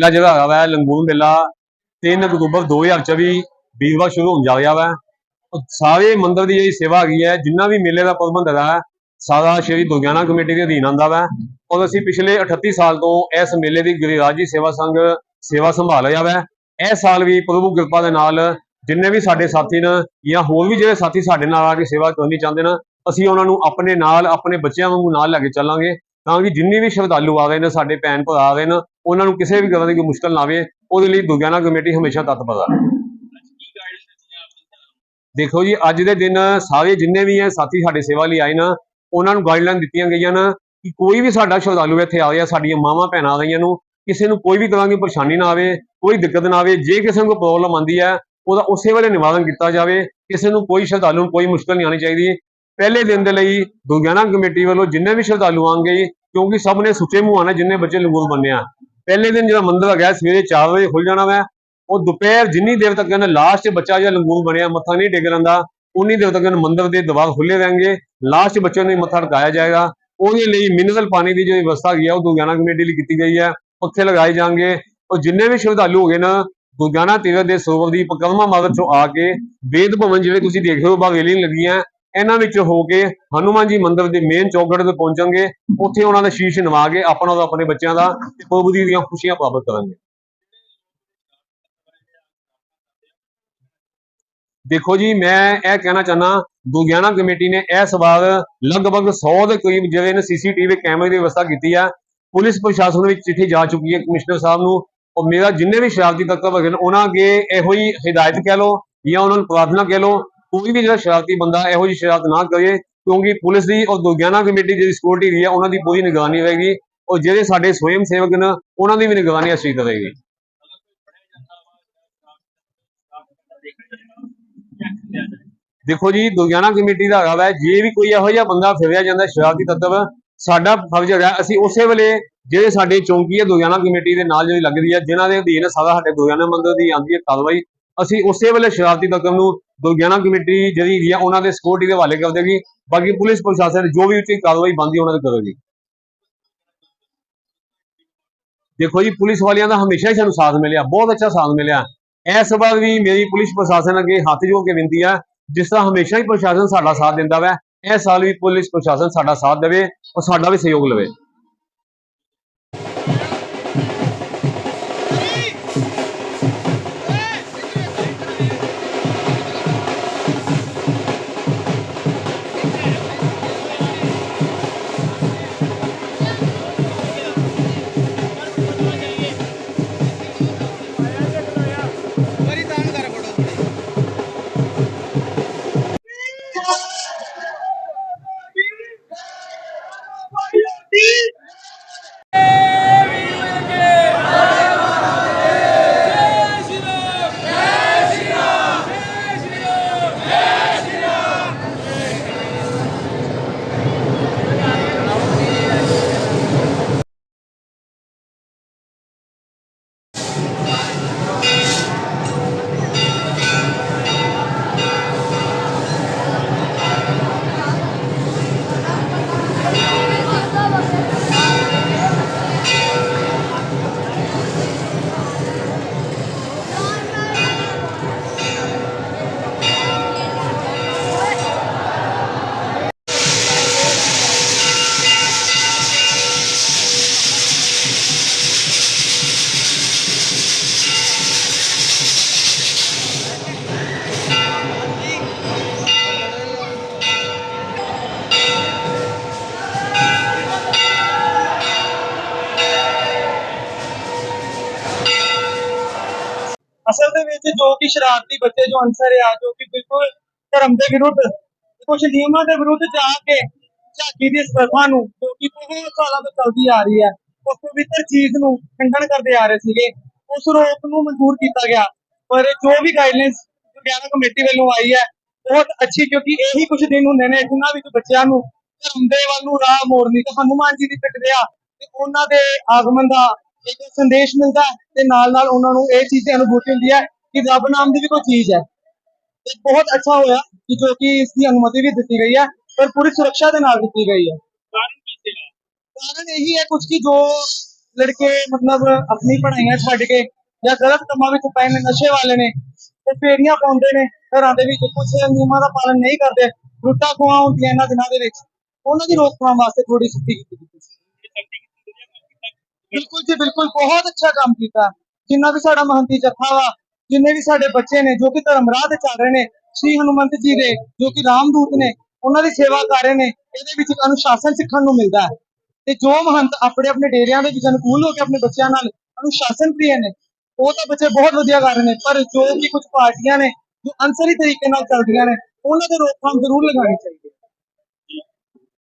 ਮੇਲਾ ਜਿਹੜਾ ਹੈਗਾ ਵਾ ਲੰਗੂਨ ਮੇਲਾ 3 ਅਕਤੂਬਰ 2024 ਵੀਰਵਾਰ ਸ਼ੁਰੂ ਹੋਣ ਜਾ ਰਿਹਾ ਵਾ। ਸਾਰੇ ਮੰਦਿਰ ਦੀ ਜਿਹੜੀ ਸੇਵਾ ਹੈਗੀ ਹੈ ਜਿੰਨਾ ਵੀ ਮੇਲੇ ਦਾ ਪ੍ਰਬੰਧ ਹੈਗਾ ਹੈ, ਸਾਰਾ ਸ਼੍ਰੀ ਦੁਰਗਿਆਨਾ ਕਮੇਟੀ ਦੇ ਅਧੀਨ ਆਉਂਦਾ ਵਾ। ਔਰ ਅਸੀਂ ਪਿਛਲੇ 38 ਸਾਲ ਤੋਂ ਇਸ ਮੇਲੇ ਦੀ ਗਿਰਿਰਾਜ ਜੀ ਸੇਵਾ ਸੰਘ ਸੇਵਾ ਸੰਭਾਲ ਰਿਹਾ ਵਾ। ਇਸ ਸਾਲ ਵੀ ਪ੍ਰਭੂ ਕਿਰਪਾ ਦੇ ਨਾਲ ਜਿੰਨੇ ਵੀ ਸਾਡੇ ਸਾਥੀ ਨੇ ਜਾਂ ਹੋਰ ਵੀ ਜਿਹੜੇ ਸਾਥੀ ਸਾਡੇ ਨਾਲ ਆ ਕੇ ਸੇਵਾ ਕਰਨੀ ਚਾਹੁੰਦੇ ਨੇ ਅਸੀਂ ਉਹਨਾਂ ਨੂੰ ਆਪਣੇ ਨਾਲ ਆਪਣੇ ਬੱਚਿਆਂ ਵਾਂਗੂ ਨਾਲ ਲੈ ਕੇ ਚੱਲਾਂਗੇ। ਤਾਂ ਕਿ ਜਿੰਨੇ ਵੀ ਸ਼ਰਧਾਲੂ ਆ ਰਹੇ ਨੇ, ਸਾਡੇ ਭੈਣ ਭਰਾ ਆ ਰਹੇ ਨੇ, ਉਹਨਾਂ ਨੂੰ ਕਿਸੇ ਵੀ ਤਰ੍ਹਾਂ ਦੀ ਕੋਈ ਮੁਸ਼ਕਲ ਨਾ ਆਵੇ, ਉਹਦੇ ਲਈ ਦੁਰਗਿਆਨਾ ਕਮੇਟੀ ਹਮੇਸ਼ਾ ਤਤਪਰ ਹੈ ਦੇਖੋ ਜੀ, ਅੱਜ ਦੇ ਦਿਨ ਸਾਰੇ ਜਿੰਨੇ ਵੀ ਹੈ, ਸਾਥੀ ਸਾਡੇ ਸੇਵਾ ਲਈ ਆਏ ਨਾ, ਉਹਨਾਂ ਨੂੰ ਗਾਈਡਲਾਈਨ ਦਿੱਤੀਆਂ ਗਈਆਂ ਨੇ ਕਿ ਕੋਈ ਵੀ ਸਾਡਾ ਸ਼ਰਧਾਲੂ ਇੱਥੇ ਆ ਰਿਹਾ, ਸਾਡੀਆਂ ਮਾਵਾਂ ਭੈਣਾਂ ਆ ਰਹੀਆਂ ਨੂੰ, ਕਿਸੇ ਨੂੰ ਕੋਈ ਵੀ ਤਰ੍ਹਾਂ ਦੀ ਪਰੇਸ਼ਾਨੀ ਨਾ ਆਵੇ, ਕੋਈ ਦਿੱਕਤ ਨਾ ਆਵੇ, ਜੇ ਕਿਸੇ ਨੂੰ ਕੋਈ ਪ੍ਰੋਬਲਮ ਆਂਦੀ ਹੈ, ਉਹਦਾ ਉਸੇ ਵੇਲੇ ਨਿਵਾਰਨ ਕੀਤਾ ਜਾਵੇ, ਕਿਸੇ ਨੂੰ ਕੋਈ ਸ਼ਰਧਾਲੂ ਨੂੰ ਕੋਈ ਮੁਸ਼ਕਲ ਨਹੀਂ ਆਣੀ ਚਾਹੀਦੀ। ਪਹਿਲੇ ਦਿਨ ਦੇ ਲਈ ਦੁਰਗਿਆਨਾ ਕਮੇਟੀ ਵੱਲੋਂ ਜਿੰਨੇ ਵੀ ਸ਼ਰਧਾਲੂ ਆਣਗੇ ਕਿਉਂਕਿ ਸਭ ਨੇ ਸੁੱਚੇ ਮੂੰਹ ਆਣਾ ਜਿੰਨੇ ਬੱਚੇ ਲੰਗੂਰ ਬੰਨੇ ਆ। ਪਹਿਲੇ ਦਿਨ ਜਿਹੜਾ ਮੰਦਿਰ ਹੈਗਾ, ਸਵੇਰੇ 4 ਵਜੇ ਖੁੱਲ ਜਾਣਾ ਵਾ। ਉਹ ਦੁਪਹਿਰ ਜਿੰਨੀ ਦੇਰ ਤੱਕ ਇਹਨਾਂ ਲਾਸਟ ਬੱਚਾ ਜਿਹੜਾ ਲੰਗੂਰ ਬਣਿਆ ਮੱਥਾ ਨਹੀਂ ਟੇਕ ਰਹਿੰਦਾ ਉਨੀ ਦੇਰ ਤੱਕ ਮੰਦਿਰ ਦੇ ਦਰਵਾਜ਼ੇ ਖੁੱਲੇ ਰਹਿਣਗੇ। ਲਾਸਟ ਬੱਚਿਆਂ ਨੂੰ ਮੱਥਾ ਟਿਕਾਇਆ ਜਾਏਗਾ। ਉਹਦੇ ਲਈ ਮਿਨਰਲ ਪਾਣੀ ਦੀ ਜਿਹੜੀ ਵਿਵਸਥਾ ਹੈਗੀ ਆ, ਉਹ ਦੁਰਗਿਆਨਾ ਕਮੇਟੀ ਲਈ ਕੀਤੀ ਗਈ ਹੈ ਉੱਥੇ ਲਗਾਏ ਜਾਣਗੇ। ਉਹ ਜਿੰਨੇ ਵੀ ਸ਼ਰਧਾਲੂ ਹੋਗੇ ਨਾ ਦੁਰਗਿਆਨਾ ਤੀਰਥ ਦੇ ਸਰੋਵਰ ਦੀ ਪਕਰਮਾ ਮਾਰਗ ਚੋਂ ਆ ਕੇ ਵੇਦ ਭਵਨ ਜਿਹੜੇ ਤੁਸੀਂ ਦੇਖ ਰਹੇ ਹੋ ਬਾਗ ਰੇਲਿੰਗ ਲੱਗੀਆਂ ਇਹਨਾਂ ਵਿੱਚ ਹੋ ਕੇ ਹਨੂਮਾਨ ਜੀ ਮੰਦਿਰ ਦੇ ਮੇਨ ਚੌਕੜ ਤੇ ਪਹੁੰਚਣਗੇ। ਉੱਥੇ ਉਹਨਾਂ ਦਾ ਸ਼ੀਸ਼ ਨਵਾ ਕੇ ਆਪਣਾ ਤੇ ਆਪਣੇ ਬੱਚਿਆਂ ਦਾ ਪ੍ਰਭੂ ਜੀ ਦੀਆਂ ਖੁਸ਼ੀਆਂ ਪ੍ਰਾਪਤ ਕਰਨਗੇ ਦੇਖੋ ਜੀ, ਮੈਂ ਇਹ ਕਹਿਣਾ ਚਾਹਨਾ ਦੁਰਗਿਆਨਾ ਕਮੇਟੀ ਨੇ ਇਸ ਵਾਰ ਲਗਭਗ 100 ਦੇ ਕਰੀਬ ਜਿਹੜੇ ਨੇ ਸੀਸੀਟੀਵੀ ਕੈਮਰੇ ਦੀ ਵਿਵਸਥਾ ਕੀਤੀ ਆ। ਪੁਲਿਸ ਪ੍ਰਸ਼ਾਸਨ ਵਿੱਚ ਚਿੱਠੀ ਜਾ ਚੁੱਕੀ ਹੈ ਕਮਿਸ਼ਨਰ ਸਾਹਿਬ ਨੂੰ। ਔਰ ਮੇਰਾ ਜਿੰਨੇ ਵੀ ਸ਼ਰਾਰਤੀ ਤੱਤਵ ਹੈਗੇ ਨੇ, ਉਹਨਾਂ ਅੱਗੇ ਇਹੋ ਹੀ ਹਦਾਇਤ ਕਹਿ ਲਓ ਜਾਂ ਉਹਨਾਂ ਨੂੰ ਪ੍ਰਾਰਥਨਾ ਕਹਿ ਲਓ। ਕੋਈ ਵੀ ਜਿਹੜਾ ਸ਼ਰਾਰਤੀ ਬੰਦਾ, ਇਹੋ ਜਿਹੀ ਸ਼ਰਾਰਤ ਨਾ ਕਰੇ, ਕਿਉਂਕਿ ਪੁਲਿਸ ਦੀ ਔਰ ਦੁਰਗਿਆਨਾ ਕਮੇਟੀ ਜਿਹੜੀ ਸਿਕਿਉਰਿਟੀ ਦੀ ਹੈ ਉਹਨਾਂ ਦੀ ਪੂਰੀ ਨਿਗਰਾਨੀ ਰਹੇਗੀ, ਔਰ ਜਿਹੜੇ ਸਾਡੇ ਸਵੈਮ ਸੇਵਕ ਨੇ, ਉਹਨਾਂ ਦੀ ਵੀ ਨਿਗਰਾਨੀ ਅਸੀਂ ਕਰੇਗੀ ਦੇਖੋ ਜੀ, ਦੁਰਗਿਆਨਾ ਕਮੇਟੀ ਦਾ ਹੈਗਾ ਵਾ ਜੇ ਵੀ ਕੋਈ ਇਹੋ ਜਿਹਾ ਬੰਦਾ ਫਿਰਿਆ ਜਾਂਦਾ ਸ਼ਰਾਰਤੀ ਤੱਤਵ, ਸਾਡਾ ਫਰਜ਼ ਹੈਗਾ, ਅਸੀਂ ਉਸੇ ਵੇਲੇ ਜਿਹੜੇ ਸਾਡੇ ਚੌਂਕੀ ਹੈ, ਦੁਰਗਿਆਨਾ ਕਮੇਟੀ ਦੇ ਨਾਲ ਜਿਹੜੀ ਲੱਗਦੀ ਹੈ, ਜਿਨ੍ਹਾਂ ਦੇ ਅਧੀਨ ਸਾਰਾ ਸਾਡੇ ਦੁਰਗਿਆਨਾ ਮੰਦਿਰ ਦੀ ਆਉਂਦੀ ਹੈ ਕਾਰਵਾਈ, ਅਸੀਂ ਉਸੇ ਵੇਲੇ ਸ਼ਰਾਰਤੀ ਤੱਤਵ ਨੂੰ ਦੁਰਗਿਆਣਾ ਕਮੇਟੀ ਜਿਹੜੀ ਹੈਗੀ ਆ, ਉਹਨਾਂ ਦੇ ਸਿਕਿਉਰਿਟੀ ਦੇ ਹਵਾਲੇ ਕਰ ਦੇਗੀ ਬਾਕੀ ਪੁਲਿਸ ਪ੍ਰਸ਼ਾਸਨ ਜੋ ਵੀ ਉੱਚੀ ਕਾਰਵਾਈ ਬਣਦੀ ਉਹਨਾਂ ਤੇ ਕਰੇਗੀ ਦੇਖੋ ਜੀ, ਪੁਲਿਸ ਵਾਲਿਆਂ ਦਾ ਹਮੇਸ਼ਾ ਹੀ ਸਾਨੂੰ ਸਾਥ ਮਿਲਿਆ, ਬਹੁਤ ਅੱਛਾ ਸਾਥ ਮਿਲਿਆ। ਇਸ ਵਾਰ ਵੀ ਮੇਰੀ ਪੁਲਿਸ ਪ੍ਰਸ਼ਾਸਨ ਅੱਗੇ ਹੱਥ ਜੋੜ ਕੇ ਬੇਨਤੀ ਆ, ਜਿਸ ਤਰ੍ਹਾਂ ਹਮੇਸ਼ਾ ਹੀ ਪ੍ਰਸ਼ਾਸਨ ਸਾਡਾ ਸਾਥ ਦਿੰਦਾ ਵੈ, ਇਸ ਸਾਲ ਵੀ ਪੁਲਿਸ ਪ੍ਰਸ਼ਾਸਨ ਸਾਡਾ ਸਾਥ ਦੇਵੇ ਔਰ ਸਾਡਾ ਵੀ ਸਹਿਯੋਗ ਲਵੇ। ਅਸਲ ਦੇ ਵਿੱਚ ਜੋ ਕਿ ਸ਼ਰਾਰਤੀ ਬੱਚੇ, ਜੋ ਅਨਸਰ ਆ, ਜੋ ਕਿ ਬਿਲਕੁਲ ਧਰਮ ਦੇ ਵਿਰੁੱਧ ਕੁਝ ਨਿਯਮਾਂ ਦੇ ਵਿਰੁੱਧ ਜਾ ਕੇ ਝਾਕੀ ਦੀ ਇਸ ਨੂੰ, ਜੋ ਕਿ ਬਹੁਤ ਸਾਲਾਂ ਤੋਂ ਚੱਲਦੀ ਆ ਰਹੀ ਹੈ, ਉਸ ਪਵਿੱਤਰ ਚੀਜ਼ ਨੂੰ ਖੰਡਨ ਕਰਦੇ ਆ ਰਹੇ ਸੀਗੇ। ਉਸ ਰੋਕ ਨੂੰ ਮਨਜ਼ੂਰ ਕੀਤਾ ਗਿਆ। ਪਰ ਜੋ ਵੀ ਗਾਈਡਲਾਈਨਸ ਵਿਗਿਆਨਕ ਕਮੇਟੀ ਵੱਲੋਂ ਆਈ ਹੈ, ਬਹੁਤ ਅੱਛੀ, ਕਿਉਂਕਿ ਇਹੀ ਕੁਝ ਦਿਨ ਹੁੰਦੇ ਨੇ, ਜਿਨ੍ਹਾਂ ਵਿੱਚ ਬੱਚਿਆਂ ਨੂੰ ਧਰਮ ਦੇ ਵੱਲ ਨੂੰ ਰਾਹ ਮੋੜਨੀ, ਤੇ ਹਨੂਮਾਨ ਜੀ ਦੀ ਪ੍ਰਕਿਰਿਆ ਤੇ ਉਹਨਾਂ ਦੇ ਆਗਮਨ ਦਾ ਇੱਕ ਸੰਦੇਸ਼ ਮਿਲਦਾ ਤੇ ਨਾਲ ਨਾਲ ਉਹਨਾਂ ਨੂੰ ਇਹ ਚੀਜ਼ ਦੀ ਅਨੁਭੂਤੀ ਹੁੰਦੀ ਹੈ ਕਿ ਰੱਬ ਨਾਮ ਦੀ ਵੀ ਕੋਈ ਚੀਜ਼ ਹੈ। ਤੇ ਬਹੁਤ ਅੱਛਾ ਹੋਇਆ ਕਿ ਜੋ ਕਿ ਇਸ ਦੀ ਅਨੁਮਤੀ ਵੀ ਦਿੱਤੀ ਗਈ ਹੈ ਪਰ ਪੂਰੀ ਸੁਰੱਖਿਆ ਦੇ ਨਾਲ ਦਿੱਤੀ ਗਈ ਹੈ। ਕਾਰਨ ਇਹੀ ਹੈ ਕੁਝ ਕਿ ਜੋ ਲੜਕੇ ਮਤਲਬ ਆਪਣੀ ਪੜ੍ਹਾਈਆਂ ਛੱਡ ਕੇ ਜਾਂ ਗਲਤ ਕੰਮਾਂ ਵਿੱਚ ਪਏ ਨੇ ਨਸ਼ੇ ਵਾਲੇ ਨੇ ਤੇ ਫੇਰੀਆਂ ਪਾਉਂਦੇ ਨੇ ਘਰਾਂ ਦੇ ਵਿੱਚ ਕੁਝ ਨਿਯਮਾਂ ਦਾ ਪਾਲਣ ਨਹੀਂ ਕਰਦੇ ਲੁੱਟਾਂ ਖੋਹਾਂ ਹੁੰਦੀਆਂ ਇਹਨਾਂ ਦਿਨਾਂ ਦੇ ਵਿੱਚ। ਉਹਨਾਂ ਦੀ ਰੋਕਥਾਮ ਵਾਸਤੇ ਥੋੜੀ ਸਖਤੀ ਕੀਤੀ ਗਈ ਸੀ। ਬਿਲਕੁਲ ਜੀ, ਬਿਲਕੁਲ। ਬਹੁਤ ਅੱਛਾ ਕੰਮ ਕੀਤਾ। ਜਿੰਨਾ ਵੀ ਸਾਡਾ ਮਹੰਤੀ ਜਥਾ ਵਾ, ਜਿੰਨੇ ਵੀ ਸਾਡੇ ਬੱਚੇ ਨੇ, ਜੋ ਕਿ ਧਰਮ ਰਾਹ ਤੇ ਚੱਲ ਰਹੇ ਨੇ, ਸ੍ਰੀ ਹਨੂਮੰਤ ਜੀ ਦੇ, ਜੋ ਕਿ ਰਾਮਦੂਤ ਨੇ, ਉਹਨਾਂ ਦੀ ਸੇਵਾ ਕਰ ਰਹੇ ਨੇ, ਇਹਦੇ ਵਿੱਚ ਇੱਕ ਅਨੁਸ਼ਾਸਨ ਸਿੱਖਣ ਨੂੰ ਮਿਲਦਾ ਹੈ। ਤੇ ਜੋ ਮਹੰਤ ਆਪਣੇ ਆਪਣੇ ਡੇਰਿਆਂ ਦੇ ਵਿੱਚ ਅਨੁਕੂਲ ਹੋ ਕੇ ਆਪਣੇ ਬੱਚਿਆਂ ਨਾਲ ਅਨੁਸ਼ਾਸਨ ਪ੍ਰਿय ਨੇ, ਉਹ ਤਾਂ ਬੱਚੇ ਬਹੁਤ ਵਧੀਆ ਕਰ ਰਹੇ ਨੇ, ਪਰ ਜੋ ਕਿ ਕੁਝ ਪਾਰਟੀਆਂ ਨੇ, ਜੋ ਅਨਸਰੀ ਤਰੀਕੇ ਨਾਲ ਚੱਲਦੀਆਂ ਨੇ, ਉਹਨਾਂ ਦੇ ਰੋਕਥਾਮ ਜ਼ਰੂਰ ਲਗਾਉਣੀ ਚਾਹੀਦੀ ਹੈ।